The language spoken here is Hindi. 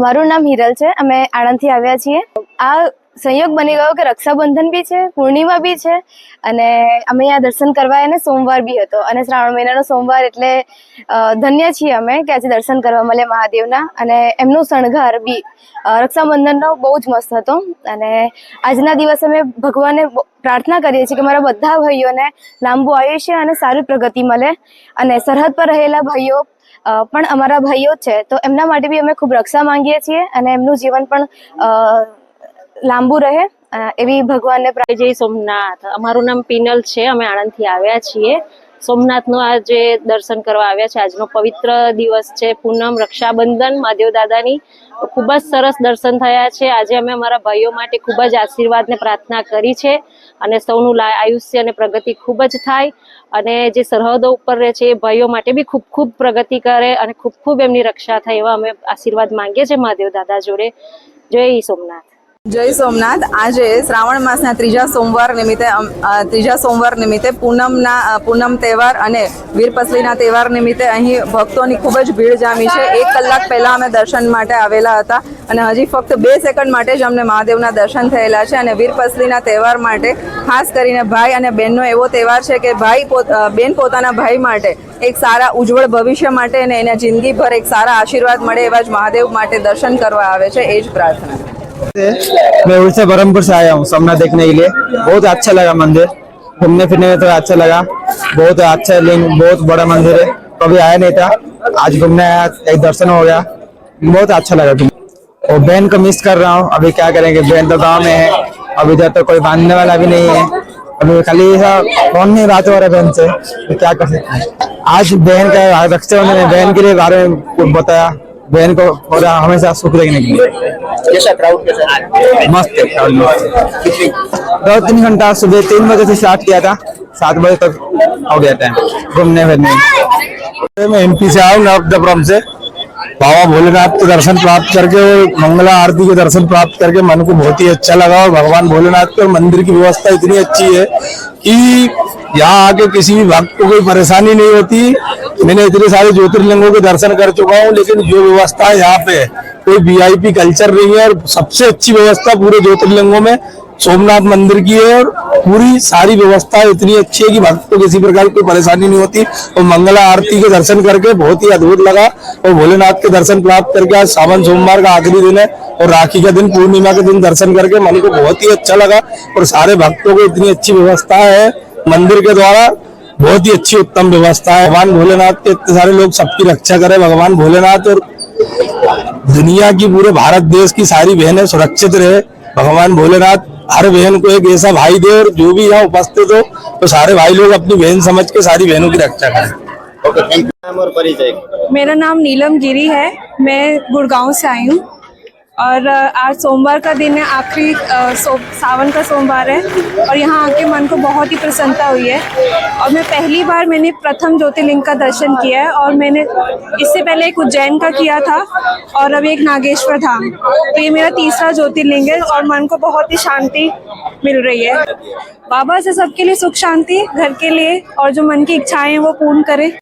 મારું નામ હિરલ છે. અમે આણંદથી આવ્યા છીએ. આ સંયોગ બની ગયો કે રક્ષાબંધન બી છે, પૂર્ણિમા બી છે અને અમે અહીંયા દર્શન કરવા અને સોમવાર બી હતો અને શ્રાવણ મહિનાનો સોમવાર એટલે ધન્ય છીએ અમે કે આજે દર્શન કરવા મળે મહાદેવના અને એમનો શણગાર બી રક્ષાબંધનનો બહુ જ મસ્ત હતો અને આજના દિવસે અમે ભગવાનને પ્રાર્થના કરીએ છીએ કે મારા બધા ભાઈઓને લાંબુ આયુષ્ય અને સારી પ્રગતિ મળે અને સરહદ પર રહેલા ભાઈઓ પણ અમારા ભાઈઓ છે તો એમના માટે બી અમે ખૂબ રક્ષા માંગીએ છીએ અને એમનું જીવન પણ લાંબુ રહે. એવી ભગવાનને જય સોમનાથ. અમારું નામ પિનલ છે. અમે આણંદથી આવ્યા છીએ. સોમનાથનું આજે દર્શન કરવા આવ્યા છે, આજનો પવિત્ર દિવસ છે. પૂનમ, રક્ષાબંધન, મહાદેવ દાદાની ખૂબ જ સરસ દર્શન થયા છે. આજે અમે અમારા ભાઈઓ માટે ખૂબ જ આશીર્વાદને પ્રાર્થના કરી છે અને સૌનું આયુષ્ય અને પ્રગતિ ખૂબ જ થાય અને જે સરહદો ઉપર રહે છે એ ભાઈઓ માટે બી ખૂબ ખૂબ પ્રગતિ કરે અને ખૂબ ખૂબ એમની રક્ષા થાય એવા અમે આશીર્વાદ માંગીએ છીએ મહાદેવ દાદા જોડે. જય સોમનાથ. જય સોમનાથ. આજે શ્રાવણ માસના ત્રીજા સોમવાર નિમિત્તે ત્રીજા સોમવાર નિમિત્તે પૂનમના પૂનમ તહેવાર અને વીરપસલીના તહેવાર નિમિત્તે અહીં ભક્તોની ખૂબ જ ભીડ જામી છે. એક કલાક પહેલા અમે દર્શન માટે આવેલા હતા અને હજી ફક્ત બે સેકન્ડ માટે જ અમને મહાદેવના દર્શન થયેલા છે અને વીરપસલીના તહેવાર માટે ખાસ કરીને ભાઈ અને બહેનનો એવો તહેવાર છે કે ભાઈ બેન પોતાના ભાઈ માટે એક સારા ઉજ્જવળ ભવિષ્ય માટે અને એના જિંદગીભર એક સારા આશીર્વાદ મળે એવા જ મહાદેવ માટે દર્શન કરવા આવે છે. એ જ પ્રાર્થના. मैं उड़ीसा बरहमपुर से आया हूँ सोमनाथ देखने के लिए। बहुत अच्छा लगा मंदिर। घूमने फिरने में तो अच्छा लगा। बहुत अच्छा लिंग बहुत बड़ा मंदिर है। कभी आया नहीं था। आज घूमने आया एक दर्शन हो गया। बहुत अच्छा लगा और बहन को मिस कर रहा हूँ। अभी क्या करेंगे? बहन तो गाँव में है। अब इधर तो कोई बांधने वाला भी नहीं है। अभी खाली फ़ोन में बात हो रहा है बहन से। तो क्या कर सकते हैं? आज बहन का है बहन के लिए बारे में बताया। बहन को पूरा हमेशा सुख देखने के लिए। कैसा क्राउड कैसा मस्त है तीन घंटा सुबह तीन बजे से स्टार्ट किया था सात बजे तक हो गया टाइम घूमने फिरने। में। एमपी से आया हूँ नवदपुरम से। बाबा भोलेनाथ के दर्शन प्राप्त करके मंगला आरती के दर्शन प्राप्त करके मन को बहुत ही अच्छा लगा और भगवान भोलेनाथ के मंदिर की व्यवस्था इतनी अच्छी है कि यहाँ आके किसी भी भक्त को कोई परेशानी नहीं होती। मैंने इतने सारे ज्योतिर्लिंगों के दर्शन कर चुका हूँ, लेकिन जो व्यवस्था है यहाँ पे कोई वीआईपी कल्चर नहीं है, और सबसे अच्छी व्यवस्था पूरे ज्योतिर्लिंगों में सोमनाथ मंदिर की है, और पूरी सारी व्यवस्था इतनी अच्छी है कि भक्त को किसी प्रकार की कोई परेशानी नहीं होती। और मंगला आरती के दर्शन करके बहुत ही अद्भुत लगा, और भोलेनाथ के दर्शन प्राप्त करके आज सावन सोमवार का आखिरी दिन है, और राखी का दिन, पूर्णिमा के दिन दर्शन करके मन को बहुत ही अच्छा लगा, और सारे भक्तों को इतनी अच्छी व्यवस्था है मंदिर के द्वारा। बहुत ही अच्छी उत्तम व्यवस्था है। भगवान भोलेनाथ के इतने सारे लोग सबकी रक्षा करे भगवान भोलेनाथ और दुनिया की पूरे भारत देश की सारी बहनें सुरक्षित रहे। भगवान भोलेनाथ हर बहन को एक ऐसा भाई दे और जो भी यहाँ उपस्थित हो तो सारे भाई लोग अपनी बहन समझ के सारी बहनों की रक्षा करें। ओके थैंक यू नाम और परिचय मेरा नाम नीलम गिरी है। मैं गुड़गांव से आई हूँ। और आज सोमवार का दिन है, आखिरी सावन का सोमवार है और यहाँ आके मन को बहुत ही प्रसन्नता हुई है। और मैं पहली बार मैंने प्रथम ज्योतिर्लिंग का दर्शन किया है और मैंने इससे पहले एक उज्जैन का किया था और अभी एक नागेश्वर धाम। तो ये मेरा तीसरा ज्योतिर्लिंग है और मन को बहुत ही शांति मिल रही है। बाबा से सबके लिए सुख शांति, घर के लिए और जो मन की इच्छाएँ हैं वो पूर्ण करे।